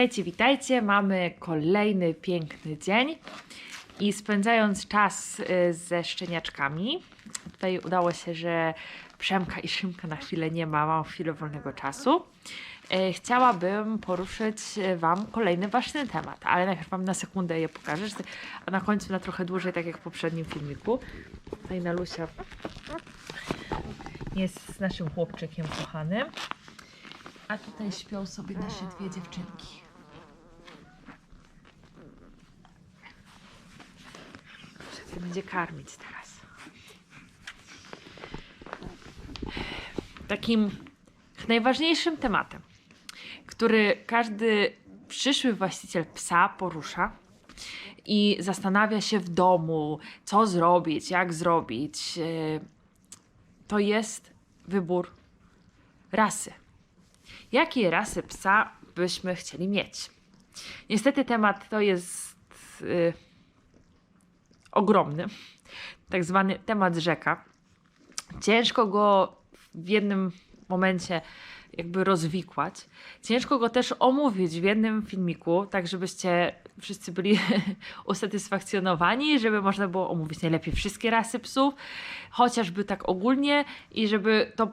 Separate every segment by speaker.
Speaker 1: Witajcie, witajcie. Mamy kolejny piękny dzień i spędzając czas y, ze szczeniaczkami, tutaj udało się, że Przemka i Szymka na chwilę nie ma, mam chwilę wolnego czasu. Y, Chciałabym poruszyć y, Wam kolejny ważny temat, ale najpierw Wam na sekundę je pokażę, a na końcu na trochę dłużej, tak jak w poprzednim filmiku. Tutaj Nalusia jest z naszym chłopczykiem kochanym. A tutaj śpią sobie nasze dwie dziewczynki. Będzie karmić teraz. Takim najważniejszym tematem, który każdy przyszły właściciel psa porusza i zastanawia się w domu, co zrobić, jak zrobić, yy, to jest wybór rasy. Jakie rasy psa byśmy chcieli mieć? Niestety temat to jest y, ogromny, tak zwany temat rzeka. Ciężko go w jednym momencie jakby rozwikłać. Ciężko go też omówić w jednym filmiku, tak żebyście wszyscy byli usatysfakcjonowani, żeby można było omówić najlepiej wszystkie rasy psów, chociażby tak ogólnie i żeby to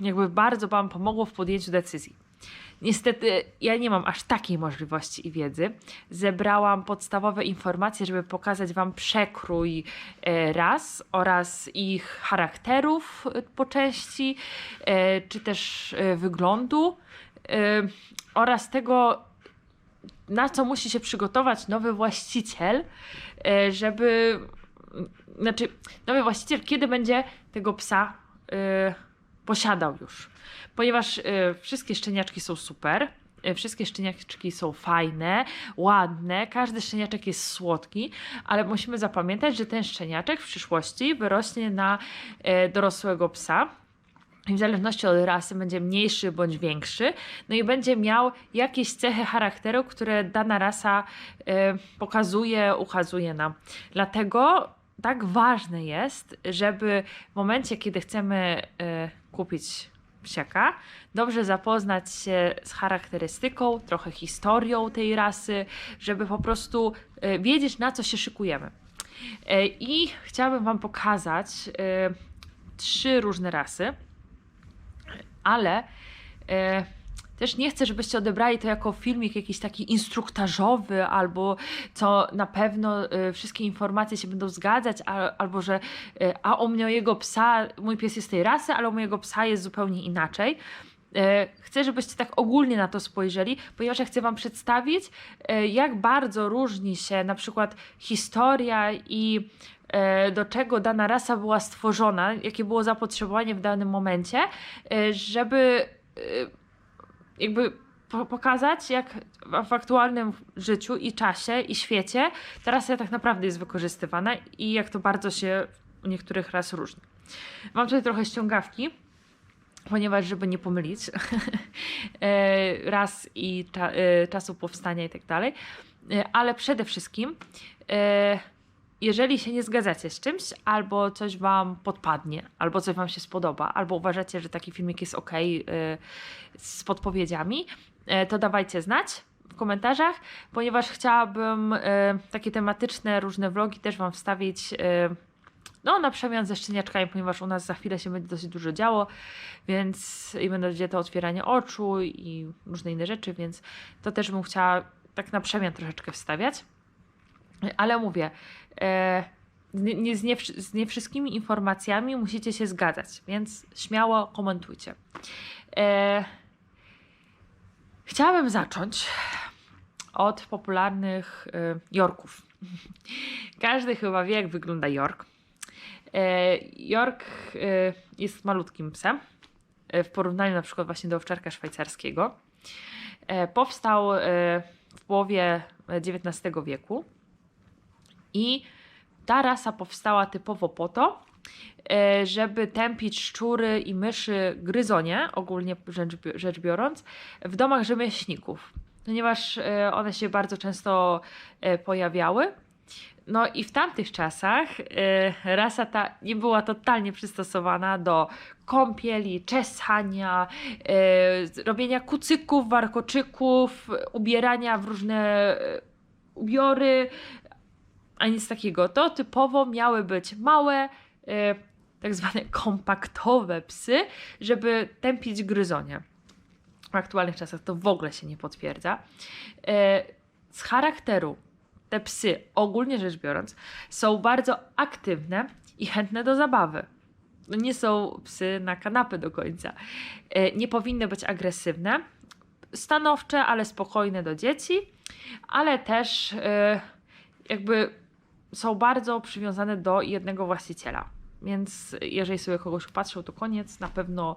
Speaker 1: jakby bardzo Wam pomogło w podjęciu decyzji. Niestety ja nie mam aż takiej możliwości i wiedzy. Zebrałam podstawowe informacje, żeby pokazać Wam przekrój e, ras oraz ich charakterów e, po części, e, czy też wyglądu oraz tego, na co musi się przygotować nowy właściciel, żeby. Znaczy, nowy właściciel, kiedy będzie tego psa posiadał już. Ponieważ y, wszystkie szczeniaczki są super, y, wszystkie szczeniaczki są fajne, ładne, każdy szczeniaczek jest słodki, ale musimy zapamiętać, że ten szczeniaczek w przyszłości wyrośnie na y, dorosłego psa. I w zależności od rasy będzie mniejszy bądź większy, no i będzie miał jakieś cechy charakteru, które dana rasa y, pokazuje, ukazuje nam. Dlatego tak ważne jest, żeby w momencie, kiedy chcemy y, kupić psiaka, dobrze zapoznać się z charakterystyką, trochę historią tej rasy, żeby po prostu y, wiedzieć, na co się szykujemy. Y, I chciałabym Wam pokazać y, trzy różne rasy, ale e, też nie chcę, żebyście odebrali to jako filmik jakiś taki instruktażowy, albo co na pewno e, wszystkie informacje się będą zgadzać, a, albo że e, a u mojego psa, mój pies jest tej rasy, ale u mojego psa jest zupełnie inaczej. E, Chcę, żebyście tak ogólnie na to spojrzeli, ponieważ ja chcę Wam przedstawić, e, jak bardzo różni się na przykład historia i e, do czego dana rasa była stworzona, jakie było zapotrzebowanie w danym momencie, żeby jakby po- pokazać, jak w- aktualnym życiu i czasie i świecie ta rasa tak naprawdę jest wykorzystywana i jak to bardzo się u niektórych ras różni. Mam tutaj trochę ściągawki, ponieważ żeby nie pomylić e, ras i cza, e, czasu powstania i tak dalej, E, ale przede wszystkim jeżeli się nie zgadzacie z czymś, albo coś Wam podpadnie, albo coś Wam się spodoba, albo uważacie, że taki filmik jest ok z podpowiedziami, e, to dawajcie znać w komentarzach, ponieważ chciałabym e, takie tematyczne różne vlogi też Wam wstawić. e, No, na przemian ze szczeniaczkami, ponieważ u nas za chwilę się będzie dosyć dużo działo, więc i będzie to otwieranie oczu i różne inne rzeczy, więc to też bym chciała tak na przemian troszeczkę wstawiać. Ale mówię, e, nie, z, nie, z nie wszystkimi informacjami musicie się zgadzać, więc śmiało komentujcie. E, chciałabym zacząć od popularnych e, Yorków. Każdy chyba wie, jak wygląda York. York e, jest malutkim psem w porównaniu na przykład właśnie do owczarka szwajcarskiego. Powstał w połowie XIX wieku i ta rasa powstała typowo po to, e, żeby tępić szczury i myszy gryzonie, ogólnie rzecz, bi- rzecz biorąc, w domach rzemieślników, ponieważ e, one się bardzo często e, pojawiały. No i w tamtych czasach rasa ta nie była totalnie przystosowana do kąpieli, czesania, robienia kucyków, warkoczyków, ubierania w różne ubiory, a nic takiego. To typowo miały być małe, e, tak zwane kompaktowe psy, żeby tępić gryzonie. W aktualnych czasach to w ogóle się nie potwierdza. E, z charakteru te psy, ogólnie rzecz biorąc, są bardzo aktywne i chętne do zabawy. No nie są psy na kanapy do końca. E, Nie powinny być agresywne, stanowcze, ale spokojne do dzieci, ale też jakby są bardzo przywiązane do jednego właściciela. Więc jeżeli sobie kogoś upatrzą, to koniec. Na pewno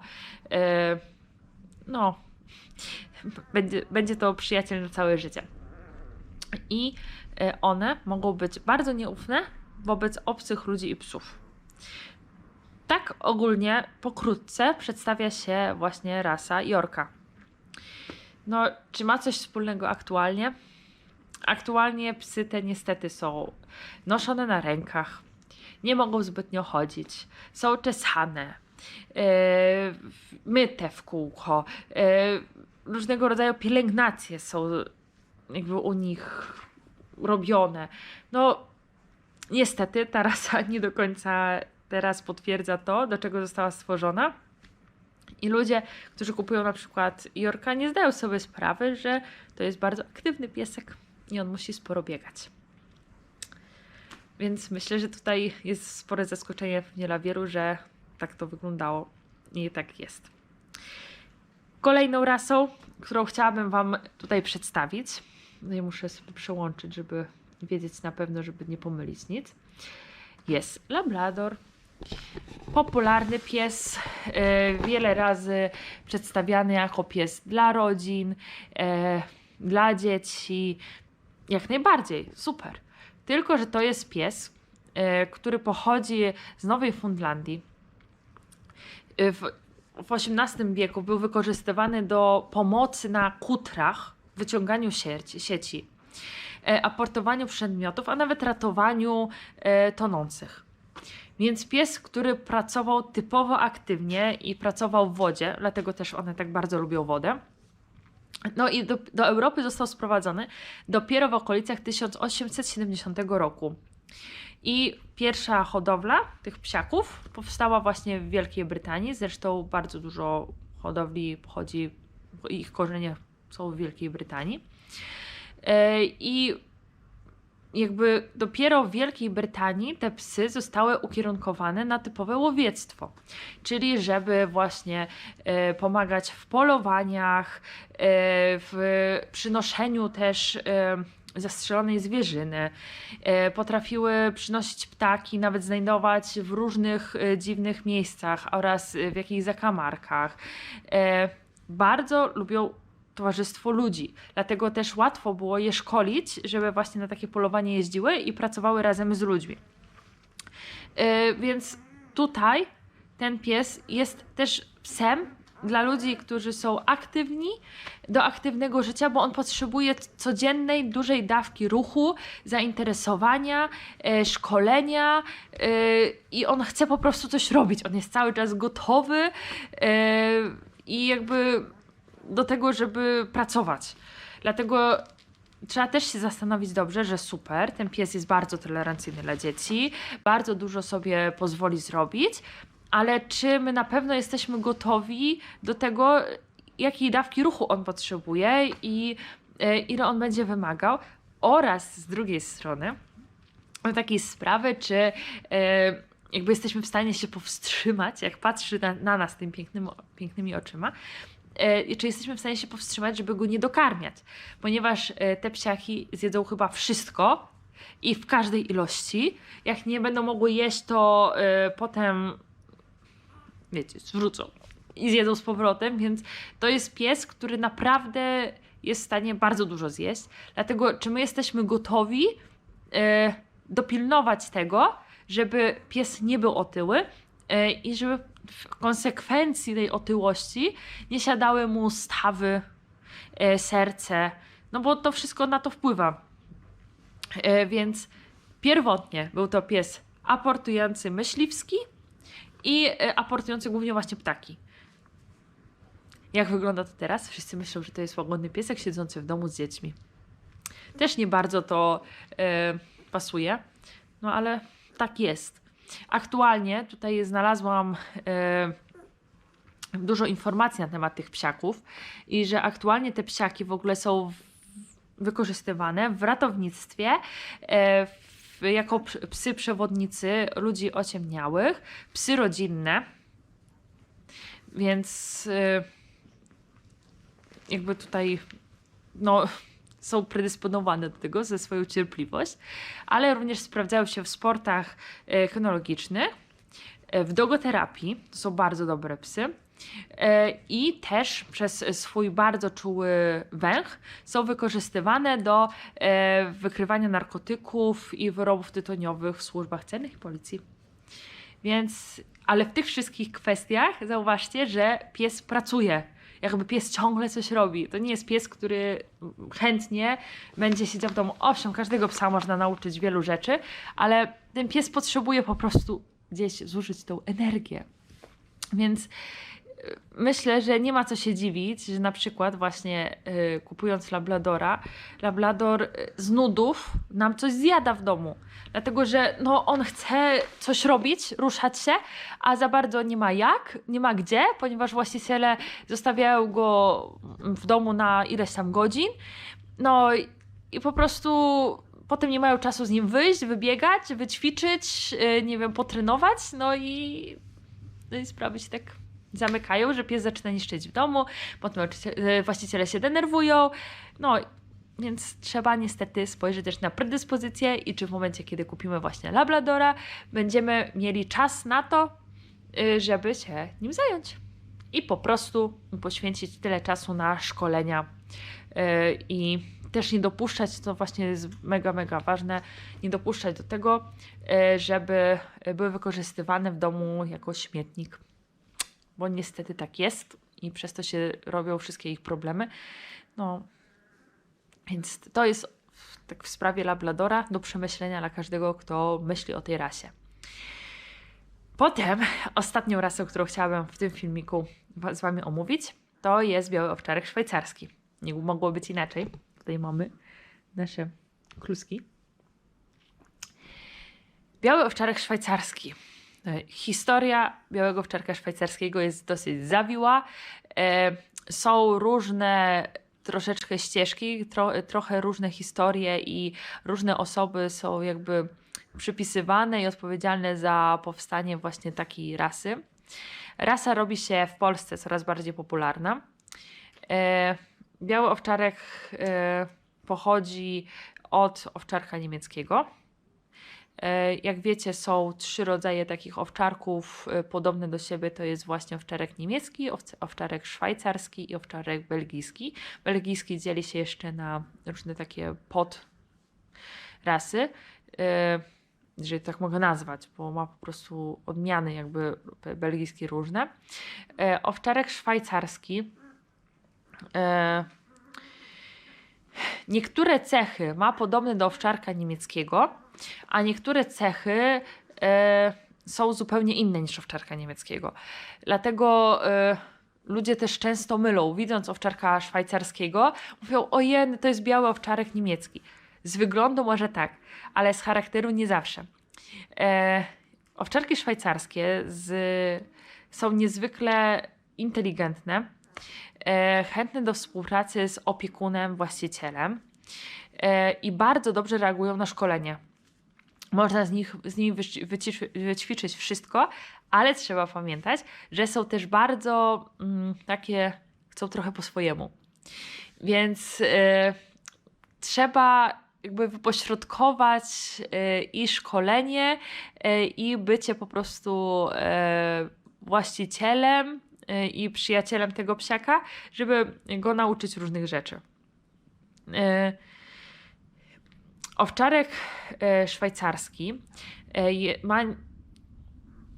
Speaker 1: e, no, będzie, będzie to przyjaciel na całe życie. I e, one mogą być bardzo nieufne wobec obcych ludzi i psów. Tak ogólnie, pokrótce przedstawia się właśnie rasa Yorka. No, czy ma coś wspólnego aktualnie? Aktualnie psy te niestety są noszone na rękach, nie mogą zbytnio chodzić, są czesane, yy, myte w kółko, yy, różnego rodzaju pielęgnacje są jakby u nich robione. No, niestety ta rasa nie do końca teraz potwierdza to, do czego została stworzona. I ludzie, którzy kupują na przykład Jorka, nie zdają sobie sprawy, że to jest bardzo aktywny piesek i on musi sporo biegać. Więc myślę, że tutaj jest spore zaskoczenie dla wielu, że tak to wyglądało i tak jest. Kolejną rasą, którą chciałabym Wam tutaj przedstawić, no i muszę sobie przełączyć, żeby wiedzieć na pewno, żeby nie pomylić nic, jest Labrador. Popularny pies, e, wiele razy przedstawiany jako pies dla rodzin, e, dla dzieci, jak najbardziej, super. Tylko, że to jest pies, e, który pochodzi z Nowej Fundlandii. E, w, w XVIII wieku był wykorzystywany do pomocy na kutrach, wyciąganiu sieci, sieci e, aportowaniu przedmiotów, a nawet ratowaniu tonących. Więc pies, który pracował typowo aktywnie i pracował w wodzie, dlatego też one tak bardzo lubią wodę. No i do, do Europy został sprowadzony dopiero w okolicach 1870 roku. I pierwsza hodowla tych psiaków powstała właśnie w Wielkiej Brytanii. Zresztą bardzo dużo hodowli pochodzi, ich korzenie są w Wielkiej Brytanii. E, I jakby dopiero w Wielkiej Brytanii te psy zostały ukierunkowane na typowe łowiectwo, czyli żeby właśnie e, pomagać w polowaniach, e, w przynoszeniu też e, zastrzelonej zwierzyny. Potrafiły przynosić ptaki, nawet znajdować w różnych dziwnych miejscach oraz w jakichś zakamarkach. Bardzo lubią towarzystwo ludzi. Dlatego też łatwo było je szkolić, żeby właśnie na takie polowanie jeździły i pracowały razem z ludźmi. Yy, więc tutaj ten pies jest też psem dla ludzi, którzy są aktywni, do aktywnego życia, bo on potrzebuje codziennej, dużej dawki ruchu, zainteresowania, e, szkolenia e, i on chce po prostu coś robić. On jest cały czas gotowy e, i jakby do tego, żeby pracować. Dlatego trzeba też się zastanowić dobrze, że super, ten pies jest bardzo tolerancyjny dla dzieci, bardzo dużo sobie pozwoli zrobić, ale czy my na pewno jesteśmy gotowi do tego, jakiej dawki ruchu on potrzebuje i e, ile on będzie wymagał, oraz z drugiej strony do takiej sprawy, czy e, jakby jesteśmy w stanie się powstrzymać, jak patrzy na, na nas tym pięknym, pięknymi oczyma, czy jesteśmy w stanie się powstrzymać, żeby go nie dokarmiać, ponieważ e, te psiaki zjedzą chyba wszystko i w każdej ilości. Jak nie będą mogły jeść, to e, potem, wiecie, zwrócą i zjedzą z powrotem, więc to jest pies, który naprawdę jest w stanie bardzo dużo zjeść. Dlatego, czy my jesteśmy gotowi e, dopilnować tego, żeby pies nie był otyły e, i żeby w konsekwencji tej otyłości nie siadały mu stawy, e, serce, no bo to wszystko na to wpływa. E, więc Pierwotnie był to pies aportujący myśliwski i e, aportujący głównie właśnie ptaki. Jak wygląda to teraz? Wszyscy myślą, że to jest łagodny piesek siedzący w domu z dziećmi. Też nie bardzo to pasuje, no ale tak jest. Aktualnie tutaj znalazłam dużo informacji na temat tych psiaków i że aktualnie te psiaki w ogóle są wykorzystywane w ratownictwie e, jako ps- psy przewodnicy ludzi ociemniałych, psy rodzinne. Więc e, jakby tutaj no, są predysponowane do tego ze swoją cierpliwość, ale również sprawdzają się w sportach e, kynologicznych, e, w dogoterapii, to są bardzo dobre psy. E, I też przez swój bardzo czuły węch są wykorzystywane do e, wykrywania narkotyków i wyrobów tytoniowych w służbach celnych i policji. Więc, ale w tych wszystkich kwestiach zauważcie, że pies pracuje. Jakby pies ciągle coś robi. To nie jest pies, który chętnie będzie siedział w domu. Owszem, każdego psa można nauczyć wielu rzeczy, ale ten pies potrzebuje po prostu gdzieś zużyć tą energię. Więc myślę, że nie ma co się dziwić, że na przykład właśnie y, kupując Labradora, Labrador y, z nudów nam coś zjada w domu. Dlatego, że no, on chce coś robić, ruszać się, a za bardzo nie ma jak, nie ma gdzie, ponieważ właściciele zostawiają go w domu na ileś tam godzin. No i- i po prostu potem nie mają czasu z nim wyjść, wybiegać, wyćwiczyć, y, nie wiem, potrenować, no i, no i sprawy się tak zamykają, że pies zaczyna niszczyć w domu, potem y, właściciele się denerwują, no więc trzeba niestety spojrzeć też na predyspozycje i czy w momencie, kiedy kupimy właśnie Labradora, będziemy mieli czas na to, y, żeby się nim zająć. I po prostu poświęcić tyle czasu na szkolenia y, i też nie dopuszczać, to właśnie jest mega, mega ważne, nie dopuszczać do tego, y, żeby były wykorzystywane w domu jako śmietnik. Bo niestety tak jest i przez to się robią wszystkie ich problemy. No, więc to jest tak w sprawie Labradora do przemyślenia dla każdego, kto myśli o tej rasie. Potem ostatnią rasą, którą chciałabym w tym filmiku z Wami omówić, to jest biały owczarek szwajcarski. Nie mogło być inaczej. Tutaj mamy nasze kluski. Biały owczarek szwajcarski. E, Historia białego owczarka szwajcarskiego jest dosyć zawiła. E, Są różne troszeczkę ścieżki, tro, trochę różne historie i różne osoby są jakby przypisywane i odpowiedzialne za powstanie właśnie takiej rasy. Rasa robi się w Polsce coraz bardziej popularna. E, Biały owczarek pochodzi od owczarka niemieckiego. E, Jak wiecie, są trzy rodzaje takich owczarków e, podobne do siebie. To jest właśnie owczarek niemiecki, owc- owczarek szwajcarski i owczarek belgijski. Belgijski dzieli się jeszcze na różne takie podrasy, e, jeżeli tak mogę nazwać, bo ma po prostu odmiany jakby be- belgijskie różne. Owczarek szwajcarski niektóre cechy ma podobne do owczarka niemieckiego, a niektóre cechy e, są zupełnie inne niż owczarka niemieckiego. Dlatego e, ludzie też często mylą, widząc owczarka szwajcarskiego, mówią: Ojej, to jest biały owczarek niemiecki. Z wyglądu może tak, ale z charakteru nie zawsze. E, owczarki szwajcarskie z, są niezwykle inteligentne, e, chętne do współpracy z opiekunem, właścicielem e, i bardzo dobrze reagują na szkolenie. Można z, nich, z nimi wyćwiczyć wszystko, ale trzeba pamiętać, że są też bardzo mm, takie, chcą trochę po swojemu. Więc e, trzeba jakby wypośrodkować e, i szkolenie, e, i bycie po prostu właścicielem i przyjacielem tego psiaka, żeby go nauczyć różnych rzeczy. Owczarek e, szwajcarski e, ma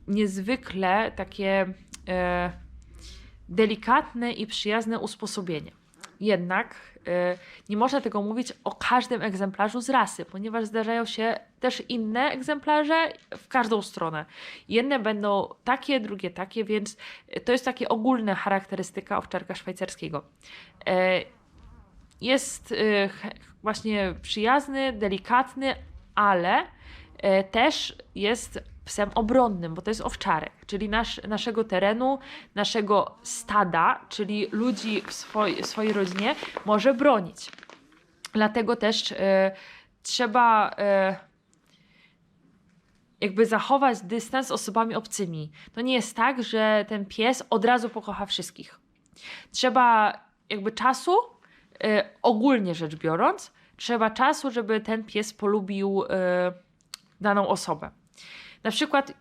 Speaker 1: niezwykle takie e, delikatne i przyjazne usposobienie. Jednak nie można tego mówić o każdym egzemplarzu z rasy, ponieważ zdarzają się też inne egzemplarze w każdą stronę. Jedne będą takie, drugie takie, więc to jest takie ogólne charakterystyka owczarka szwajcarskiego. Jest ch- właśnie przyjazny, delikatny, ale e, też jest psem obronnym, bo to jest owczarek, czyli nasz, naszego terenu, naszego stada, czyli ludzi w swoj, swojej rodzinie może bronić. Dlatego też e, trzeba e, jakby zachować dystans z osobami obcymi. To nie jest tak, że ten pies od razu pokocha wszystkich. Trzeba jakby czasu, ogólnie rzecz biorąc, trzeba czasu, żeby ten pies polubił e, daną osobę. Na przykład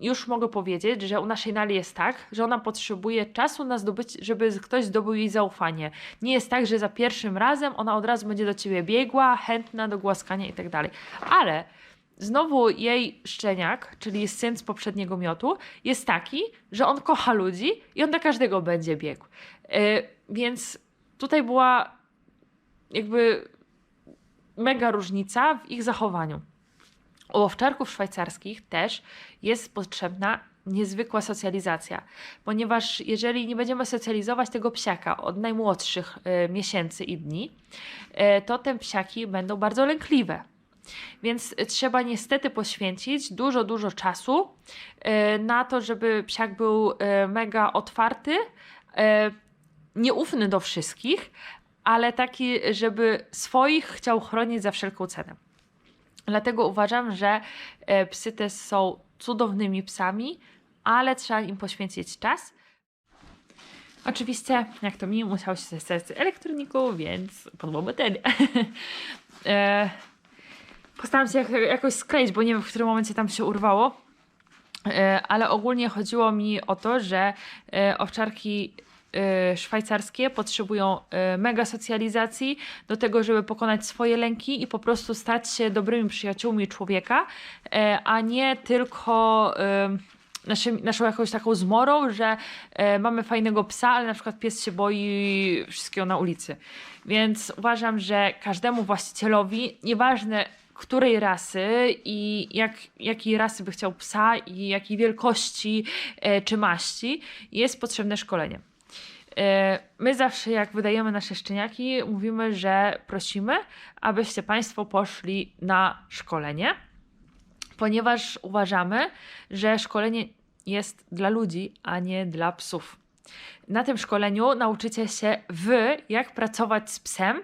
Speaker 1: już mogę powiedzieć, że u naszej Nali jest tak, że ona potrzebuje czasu na zdobycie, żeby ktoś zdobył jej zaufanie. Nie jest tak, że za pierwszym razem ona od razu będzie do ciebie biegła, chętna do głaskania i tak. Ale znowu jej szczeniak, czyli syn z poprzedniego miotu, jest taki, że on kocha ludzi i on do każdego będzie biegł. Yy, więc tutaj była jakby mega różnica w ich zachowaniu. U owczarków szwajcarskich też jest potrzebna niezwykła socjalizacja, ponieważ jeżeli nie będziemy socjalizować tego psiaka od najmłodszych e, miesięcy i dni, e, to te psiaki będą bardzo lękliwe. Więc trzeba niestety poświęcić dużo, dużo czasu e, na to, żeby psiak był mega otwarty, nieufny do wszystkich, ale taki, żeby swoich chciał chronić za wszelką cenę. Dlatego uważam, że e, psy te są cudownymi psami, ale trzeba im poświęcić czas. Oczywiście, jak to mi, musiał się zostać z elektroniką, więc podłą baterię. e, postaram się jak, jakoś skleić, bo nie wiem, w którym momencie tam się urwało. E, ale ogólnie chodziło mi o to, że owczarki szwajcarskie potrzebują e, mega socjalizacji do tego, żeby pokonać swoje lęki i po prostu stać się dobrymi przyjaciółmi człowieka, e, a nie tylko e, naszym, naszą jakąś taką zmorą, że e, mamy fajnego psa, ale na przykład pies się boi wszystkiego na ulicy. Więc uważam, że każdemu właścicielowi, nieważne której rasy i jak, jakiej rasy by chciał psa i jakiej wielkości e, czy maści, jest potrzebne szkolenie. E, My zawsze, jak wydajemy nasze szczeniaki, mówimy, że prosimy, abyście Państwo poszli na szkolenie, ponieważ uważamy, że szkolenie jest dla ludzi, a nie dla psów. Na tym szkoleniu nauczycie się Wy, jak pracować z psem,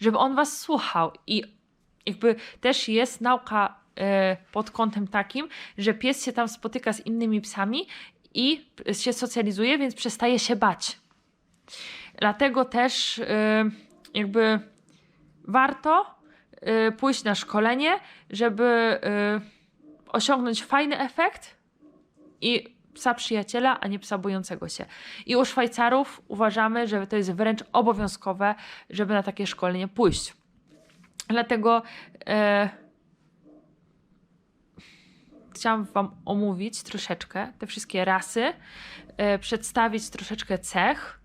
Speaker 1: żeby on Was słuchał. I jakby też jest nauka e, pod kątem takim, że pies się tam spotyka z innymi psami i się socjalizuje, więc przestaje się bać. Dlatego też e, jakby warto e, pójść na szkolenie, żeby e, osiągnąć fajny efekt i psa przyjaciela, a nie psa bojącego się. I u Szwajcarów uważamy, że to jest wręcz obowiązkowe, żeby na takie szkolenie pójść. Dlatego e, chciałam Wam omówić troszeczkę te wszystkie rasy, e, przedstawić troszeczkę cech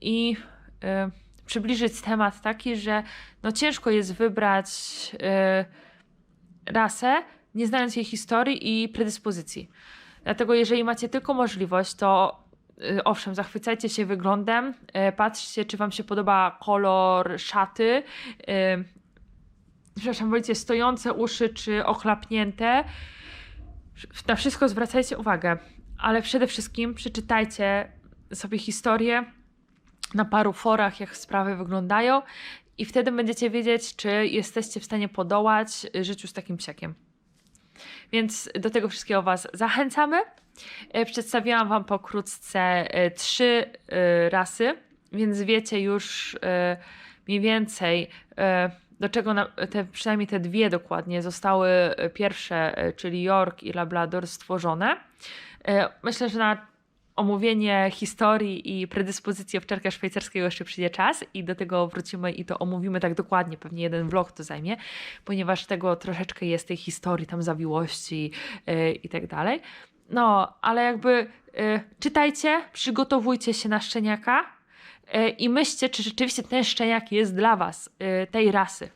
Speaker 1: i e, przybliżyć temat taki, że no ciężko jest wybrać e, rasę, nie znając jej historii i predyspozycji. Dlatego, jeżeli macie tylko możliwość, to y, owszem, zachwycajcie się wyglądem, patrzcie, czy Wam się podoba kolor szaty. Przepraszam, wolicie stojące uszy czy ochlapnięte. Na wszystko zwracajcie uwagę, ale przede wszystkim przeczytajcie sobie historię na paru forach, jak sprawy wyglądają, i wtedy będziecie wiedzieć, czy jesteście w stanie podołać życiu z takim psiakiem. Więc do tego wszystkiego Was zachęcamy. E, Przedstawiłam Wam pokrótce e, trzy e, rasy, więc wiecie już mniej więcej, do czego te, przynajmniej te dwie dokładnie zostały pierwsze, czyli York i Labrador, stworzone. Myślę, że na omówienie historii i predyspozycji owczarka szwajcarskiego jeszcze przyjdzie czas i do tego wrócimy i to omówimy tak dokładnie, pewnie jeden vlog to zajmie, ponieważ tego troszeczkę jest tej historii, tam zawiłości yy, i tak dalej. No, ale jakby yy, czytajcie, przygotowujcie się na szczeniaka, e, i myślcie, czy rzeczywiście ten szczeniak jest dla Was, e, tej rasy.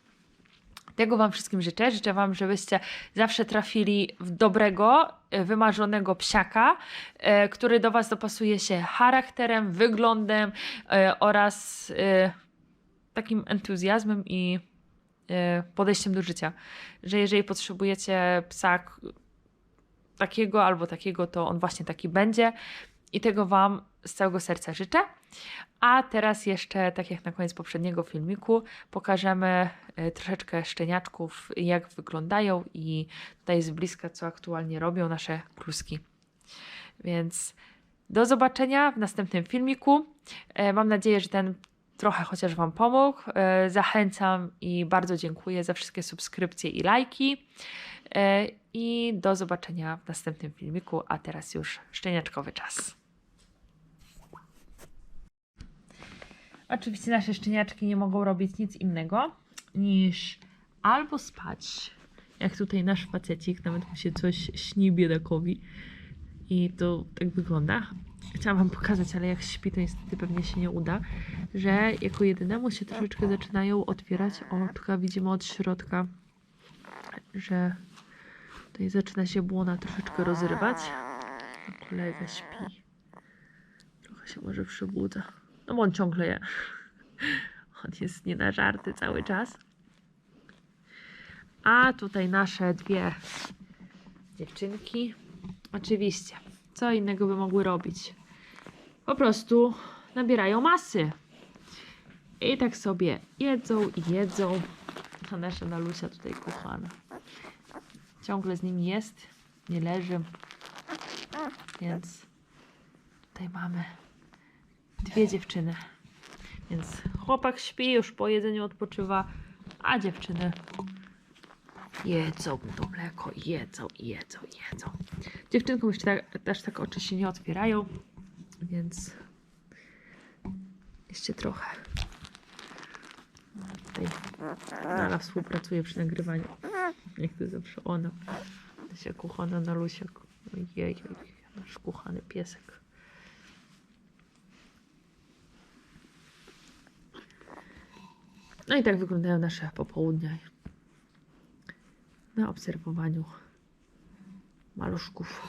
Speaker 1: Tego Wam wszystkim życzę. Życzę Wam, żebyście zawsze trafili w dobrego, e, wymarzonego psiaka, e, który do Was dopasuje się charakterem, wyglądem e, oraz takim entuzjazmem i podejściem do życia. Że jeżeli potrzebujecie psa takiego albo takiego, to on właśnie taki będzie. I tego Wam z całego serca życzę. A teraz jeszcze, tak jak na koniec poprzedniego filmiku, pokażemy e, troszeczkę szczeniaczków, jak wyglądają i tutaj z bliska, co aktualnie robią nasze kluski. Więc do zobaczenia w następnym filmiku. E, Mam nadzieję, że ten trochę chociaż Wam pomógł. E, Zachęcam i bardzo dziękuję za wszystkie subskrypcje i lajki. I do zobaczenia w następnym filmiku, a teraz już szczeniaczkowy czas. Oczywiście nasze szczeniaczki nie mogą robić nic innego niż albo spać, jak tutaj nasz facecik, nawet mu się coś śni biedakowi i to tak wygląda. Chciałam Wam pokazać, ale jak śpi, to niestety pewnie się nie uda, że jako jedynemu się troszeczkę zaczynają otwierać oczka. Widzimy od środka, że tutaj zaczyna się błona troszeczkę rozrywać. A Kolega śpi. Trochę się może przebudza. No bo on ciągle je. On jest nie na żarty cały czas. A tutaj nasze dwie dziewczynki. Oczywiście, co innego by mogły robić? Po prostu nabierają masy. I tak sobie jedzą i jedzą. A nasza Nalusia tutaj kochana. Ciągle z nim jest, nie leży. Więc tutaj mamy dwie dziewczyny. Więc chłopak śpi, już po jedzeniu odpoczywa, a dziewczyny jedzą to mleko, jedzą, jedzą, jedzą. Dziewczynkom jeszcze tak, też tak oczy się nie otwierają, więc jeszcze trochę. Tutaj Nala współpracuje przy nagrywaniu. Jak to zawsze ona. Się kochana na lusiak. Ojej, nasz kochany piesek. No i tak wyglądają nasze popołudnia na obserwowaniu maluszków.